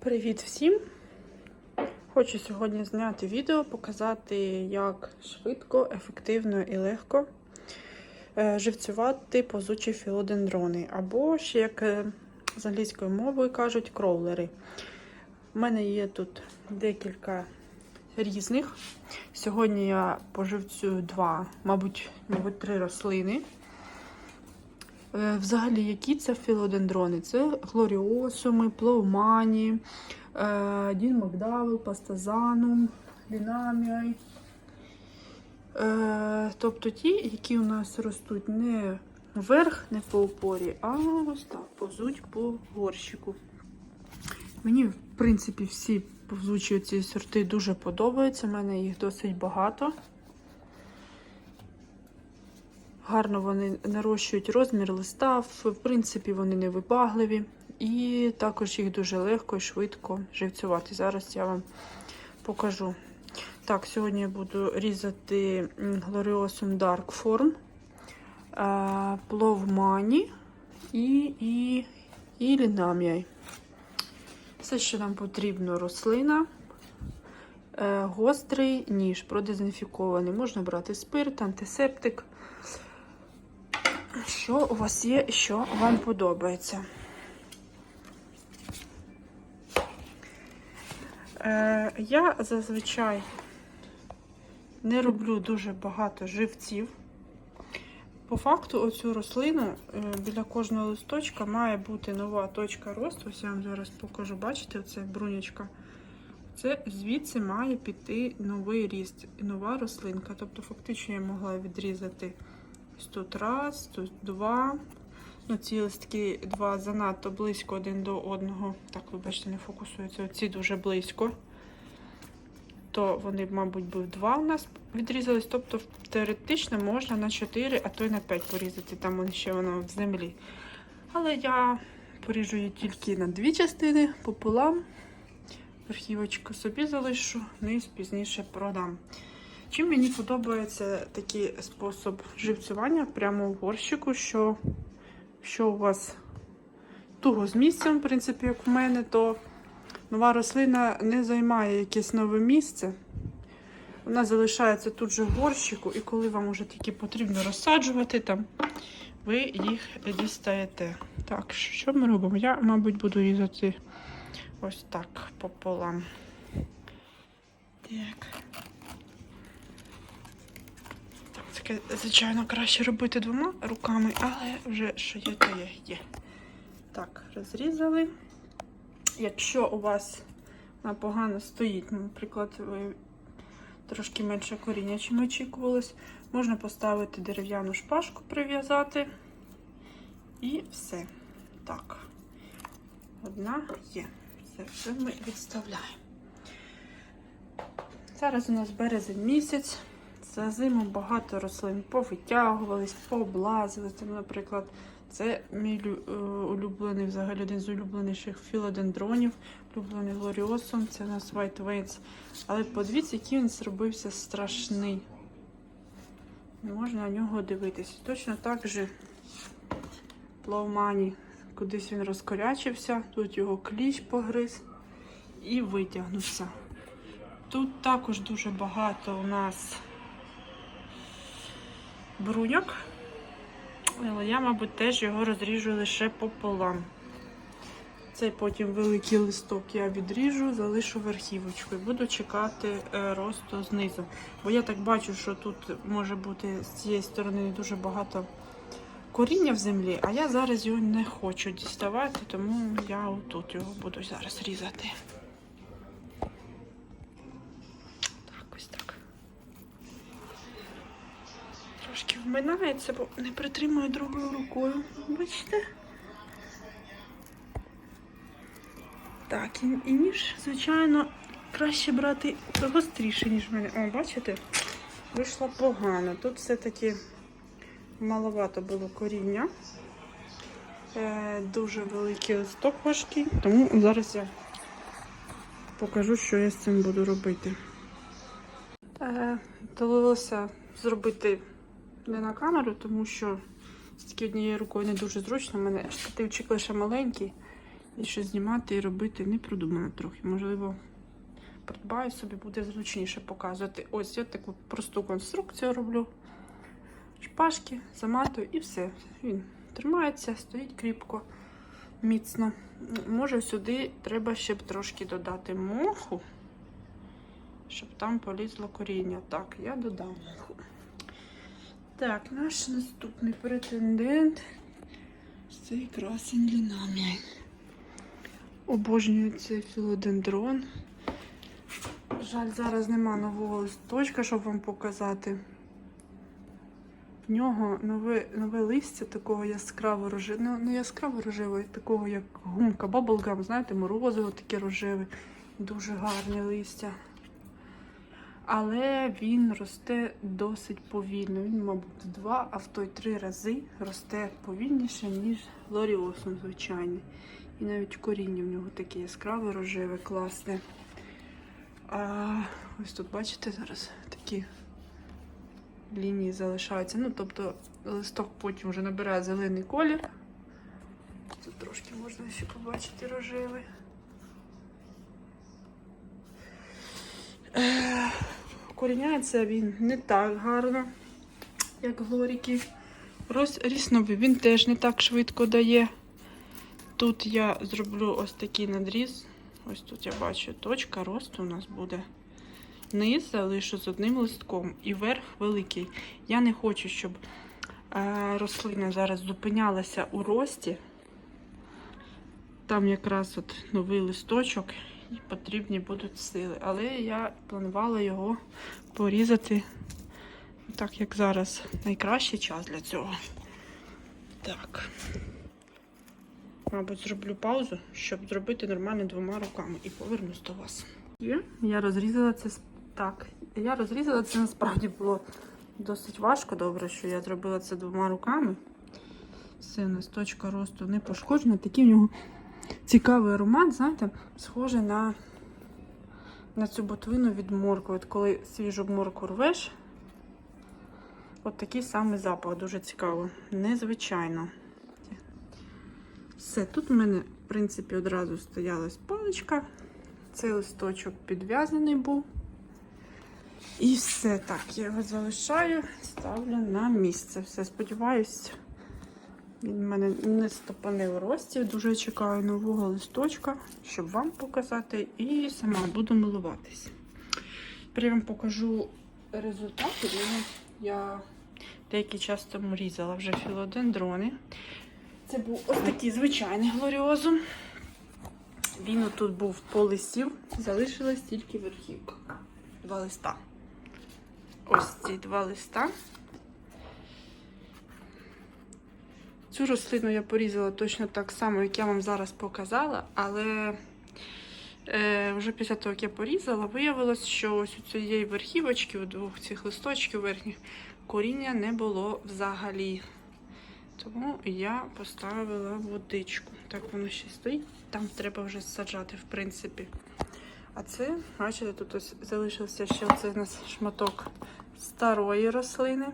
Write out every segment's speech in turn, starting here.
Привіт всім! Хочу сьогодні зняти відео, показати, як швидко, ефективно і легко е, живцювати позучі філодендрони, або ще, як е, з англійською мовою кажуть, кроулери. У мене є тут декілька різних. Сьогодні я поживцюю два, мабуть, мабуть, три рослини. Е, Взагалі, які це філодендрони? Це глоріосуми, плоумані, е, Дін Макдавел, Пастазанум, Динаміай. Е, Тобто ті, які у нас ростуть не вверх, не по опорі, а ось так, повзуть по горщику. Мені, в принципі, всі повзучі ці сорти дуже подобаються. У мене їх досить багато. Гарно вони нарощують розмір листа, в принципі, вони не вибагливі. І також їх дуже легко і швидко живцювати. Зараз я вам покажу. Так, сьогодні я буду різати Gloriosum Dark Form, пловмані і, і, і лінам'яй. Все, що нам потрібно, рослина, е, гострий ніж, продезінфікований. Можна брати спирт, антисептик. Що у вас є, що вам подобається? Е, я зазвичай не роблю дуже багато живців. По факту, оцю рослину е, біля кожного листочка має бути нова точка росту. Ось я вам зараз покажу, бачите, оце брунячка. Це звідси має піти новий ріст, нова рослинка. Тобто, фактично, я могла відрізати ось тут раз, тут два. Ну, ці листки два занадто близько один до одного. Так, вибачте, не фокусуються. Оці дуже близько. То вони, мабуть, би два у нас відрізались. Тобто, теоретично можна на 4, а то й на 5 порізати. Там ще воно в землі. Але я поріжу її тільки на дві частини пополам. Верхівочку собі залишу, низ пізніше продам. Чим мені подобається такий спосіб живцювання прямо в горщику, що, що у вас туго з місцем, в принципі, як в мене, то нова рослина не займає якесь нове місце. Вона залишається тут же в горщику, і коли вам вже тільки потрібно розсаджувати там, ви їх дістаєте. Так, що ми робимо? Я, мабуть, буду різати ось так пополам. Так. Таке, звичайно, краще робити двома руками, але вже що є, то є. є. Так, розрізали. Якщо у вас вона погано стоїть, наприклад, ви трошки менше коріння, чим очікувалось, можна поставити дерев'яну шпажку, прив'язати. І все. Так. Одна є. Це все ми відставляємо. Зараз у нас березень місяць. За зиму багато рослин повитягувались, пооблазили. Там, наприклад, це мій е, улюблений, взагалі один з улюбленіших філодендронів, улюблений глоріосум, це у нас White Veins. Але подивіться, який він зробився страшний. Не можна на нього дивитися. Точно так же плавмані. Кудись він розкорячився, тут його кліщ погриз і витягнувся. Тут також дуже багато у нас бруньок, але я, мабуть, теж його розріжу лише пополам. Цей потім великий листок я відріжу, залишу верхівочку і буду чекати е, росту знизу. Бо я так бачу, що тут може бути з цієї сторони дуже багато коріння в землі, а я зараз його не хочу діставати, тому я отут його буду зараз різати. Вминається, бо не притримую другою рукою. Бачите? Так, і, і ніж, звичайно, краще брати гостріше, ніж в мене. О, бачите? Вийшло погано. Тут все-таки маловато було коріння. Е, дуже великий листок важкий, тому зараз я покажу, що я з цим буду робити. Е, довелося зробити не на камеру, тому що тільки однією рукою не дуже зручно. У мене штативчик лише маленький. І що знімати і робити не продумано трохи. Можливо, придбаю собі, буде зручніше показувати. Ось я таку просту конструкцію роблю. Шпажки, заматую і все. Він тримається, стоїть кріпко, міцно. Може, сюди треба ще б трошки додати моху, щоб там полізло коріння. Так, я додам моху. Так, наш наступний претендент цей красень лінамія. Обожнюю цей філодендрон. Жаль, зараз нема нового листочка, щоб вам показати. В нього нове, нове листя такого яскраво рожевого, ну, не яскраво рожевого, такого як гумка, баблгам, знаєте, морозиво таке рожеве. Дуже гарне листя. Але він росте досить повільно. Він, мабуть, два, а в той три рази росте повільніше, ніж лоріосом звичайний. І навіть коріння в нього таке яскраве, рожеве, класне. А ось тут, бачите, зараз такі лінії залишаються. Ну, тобто листок потім вже набирає зелений колір. Тут трошки можна ще побачити рожевий. Е, Коріняється він не так гарно, як глоріки. Рісновий він теж не так швидко дає. Тут я зроблю ось такий надріз. Ось тут я бачу точка росту у нас буде. Низ залишу з одним листком і верх великий. Я не хочу, щоб е, рослина зараз зупинялася у рості. Там якраз от новий листочок потрібні будуть сили. Але я планувала його порізати так, як зараз. Найкращий час для цього. Так. Мабуть, зроблю паузу, щоб зробити нормально двома руками і повернусь до вас. Я розрізала це так. Я розрізала це насправді було досить важко. Добре, що я зробила це двома руками. Все, у нас точка росту не пошкоджена. Такий в нього цікавий аромат, знаєте, схожий на, на цю ботвину від моркви. От коли свіжу морку рвеш, от такий самий запах, дуже цікаво. Незвичайно. Все, тут в мене, в принципі, одразу стоялась паличка. Цей листочок підв'язаний був. І все так, я його залишаю, ставлю на місце. Все, сподіваюсь, він мене не стопане в рості. Дуже чекаю нового листочка, щоб вам показати, і сама буду милуватись. Тепер вам покажу результати. Я деякий час тому різала вже філодендрони. Це був ось такий звичайний глоріозум. Він отут був по листів, залишилась тільки верхівка. Два листа. Ось ці два листа. Цю рослину я порізала точно так само, як я вам зараз показала, але е, вже після того, як я порізала, виявилось, що ось у цієї верхівочки, у двох цих листочків верхніх, коріння не було взагалі. Тому я поставила водичку. Так воно ще стоїть. Там треба вже саджати, в принципі. А це, бачите, тут ось залишився ще оце у нас шматок старої рослини.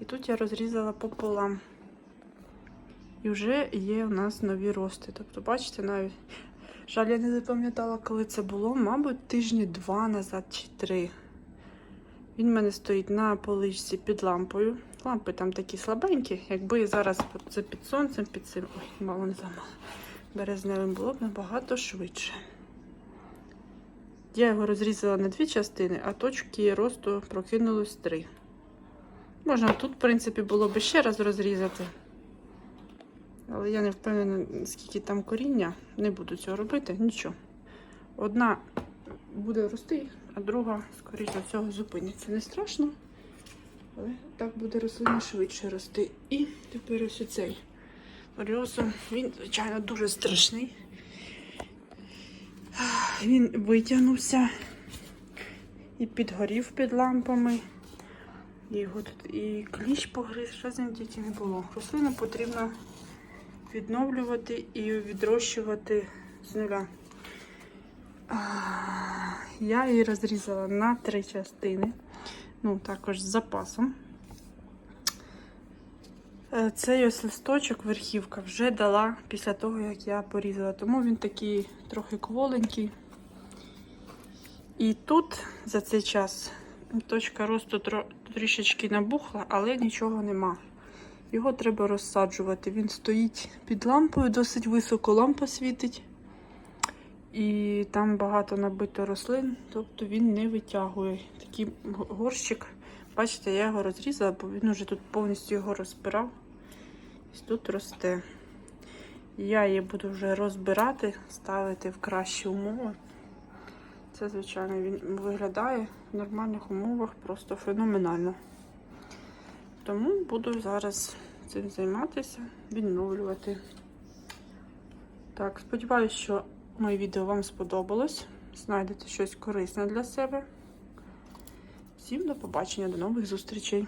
І тут я розрізала пополам. І вже є у нас нові рости. Тобто, бачите, навіть жаль, я не запам'ятала, коли це було, мабуть, тижні два назад чи три. Він в мене стоїть на поличці під лампою. Лампи там такі слабенькі. Якби зараз це під сонцем, під цим. Ой, мало не замало. Березневим було б набагато швидше. Я його розрізала на дві частини, а точки росту прокинулось три. Можна тут, в принципі, було б ще раз розрізати. Але я не впевнена, скільки там коріння. Не буду цього робити, нічого. Одна буде рости, а друга, скоріше всього, зупиниться. Не страшно, але так буде рослина швидше рости. І тепер ось оцей оріосом. Він, звичайно, дуже страшний. Він витягнувся і підгорів під лампами. І його тут і кліщ погриз, що з ним тільки не було. Рослину потрібно відновлювати і відрощувати з нуля. Я її розрізала на три частини. Ну, також з запасом. Е, Цей ось листочок, верхівка, вже дала після того, як я порізала. Тому він такий трохи кволенький. І тут за цей час точка росту трішечки набухла, але нічого нема. Його треба розсаджувати. Він стоїть під лампою, досить високо лампа світить. І там багато набито рослин, тобто він не витягує. Такий горщик. Бачите, я його розрізала, бо він уже тут повністю його розбирав. Ось тут росте. Я її буду вже розбирати, ставити в кращі умови. Це, звичайно, він виглядає в нормальних умовах просто феноменально. Тому буду зараз цим займатися, відновлювати. Так, сподіваюся, що моє відео вам сподобалось. Знайдете щось корисне для себе. Всім до побачення, до нових зустрічей!